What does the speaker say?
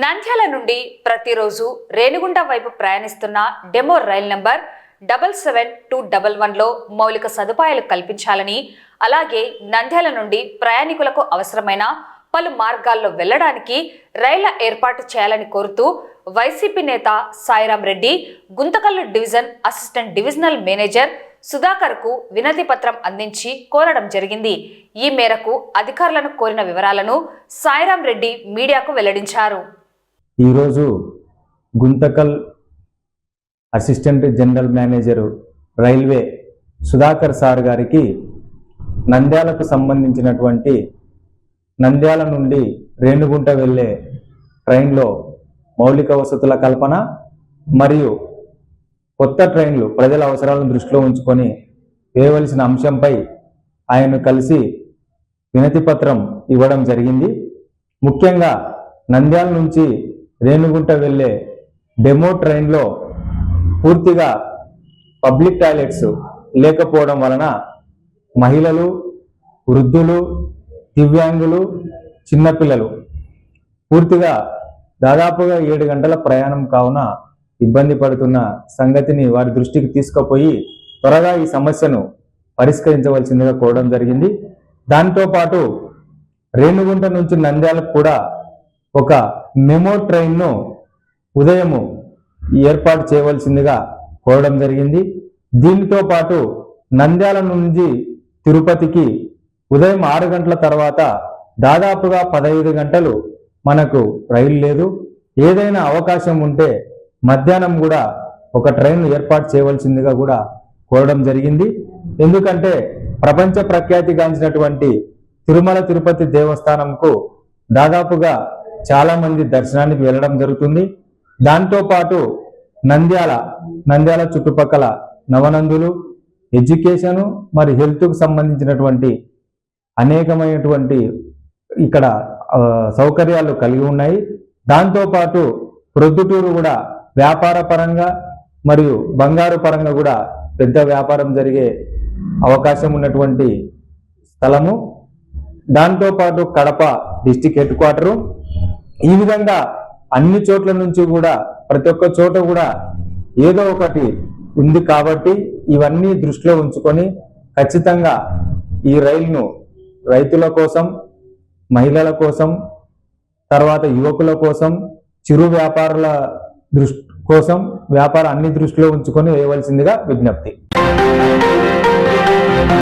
నంద్యాల నుండి ప్రతిరోజు రేణిగుంట వైపు ప్రయాణిస్తున్న demo rail number double seven two double వన్లో మౌలిక సదుపాయాలు కల్పించాలని అలాగే నంద్యాల నుండి ప్రయాణికులకు అవసరమైన పలు మార్గాల్లో వెళ్ళడానికి రైళ్ళ ఏర్పాటు చేయాలని కోరుతూ వైసీపీ నేత Sairam Reddy Guntakal division assistant divisional manager సుధాకర్కు వినతి పత్రం అందించి కోరడం జరిగింది. ఈ మేరకు అధికారులను కోరిన వివరాలను సాయిరాం రెడ్డి మీడియాకు వెల్లడించారు. ఈరోజు Guntakal assistant general manager railway Sudhakar sir గారికి నంద్యాలకు సంబంధించినటువంటి నంద్యాల నుండి రేణుగుంట వెళ్ళే ట్రైన్లో మౌలిక వసతుల కల్పన మరియు కొత్త ట్రైన్లు ప్రజల అవసరాలను దృష్టిలో ఉంచుకొని వేయవలసిన అంశంపై ఆయన కలిసి వినతి పత్రం ఇవ్వడం జరిగింది. ముఖ్యంగా నంద్యాల నుంచి రేణుగుంట వెళ్ళే డెమో ట్రైన్లో పూర్తిగా పబ్లిక్ టాయిలెట్స్ లేకపోవడం వలన మహిళలు వృద్ధులు దివ్యాంగులు చిన్నపిల్లలు పూర్తిగా దాదాపుగా ఏడు గంటల ప్రయాణం కావున ఇబ్బంది పడుతున్న సంగతిని వారి దృష్టికి తీసుకుపోయి త్వరగా ఈ సమస్యను పరిష్కరించవలసిందిగా కోరడం జరిగింది. దాంతోపాటు రేణుగుంట నుంచి నంద్యాలకు కూడా ఒక మెమో ట్రైన్ను ఉదయము ఏర్పాటు చేయవలసిందిగా కోరడం జరిగింది. దీనితో పాటు నంద్యాల నుంచి తిరుపతికి ఉదయం ఆరు గంటల తర్వాత దాదాపుగా పదహైదు గంటలు మనకు రైలు లేదు. ఏదైనా అవకాశం ఉంటే మధ్యాహ్నం కూడా ఒక ట్రైన్ ఏర్పాటు చేయవలసిందిగా కూడా కోరడం జరిగింది. ఎందుకంటే ప్రపంచ ప్రఖ్యాతిగాంచినటువంటి తిరుమల తిరుపతి దేవస్థానంకు దాదాపుగా చాలా మంది దర్శనానికి వెళ్ళడం జరుగుతుంది. దాంతో పాటు నంద్యాల నంద్యాల చుట్టుపక్కల నవనందులు ఎడ్యుకేషను మరి హెల్త్కు సంబంధించినటువంటి అనేకమైనటువంటి ఇక్కడ సౌకర్యాలు కలిగి ఉన్నాయి. దాంతోపాటు ప్రొద్దుటూరు కూడా వ్యాపార పరంగా మరియు బంగారు పరంగా కూడా పెద్ద వ్యాపారం జరిగే అవకాశం ఉన్నటువంటి స్థలము. దాంతోపాటు కడప డిస్టిక్ హెడ్ క్వార్టరు. ఈ విధంగా అన్ని చోట్ల నుంచి కూడా ప్రతి ఒక్క చోట కూడా ఏదో ఒకటి ఉంది కాబట్టి ఇవన్నీ దృష్టిలో ఉంచుకొని ఖచ్చితంగా ఈ రైలును రైతుల కోసం మహిళల కోసం తర్వాత యువకుల కోసం చిరు వ్యాపారుల దృష్టి కోసం వ్యాపారం అన్ని దృష్టిలో ఉంచుకొని వేయవలసిందిగా విజ్ఞప్తి.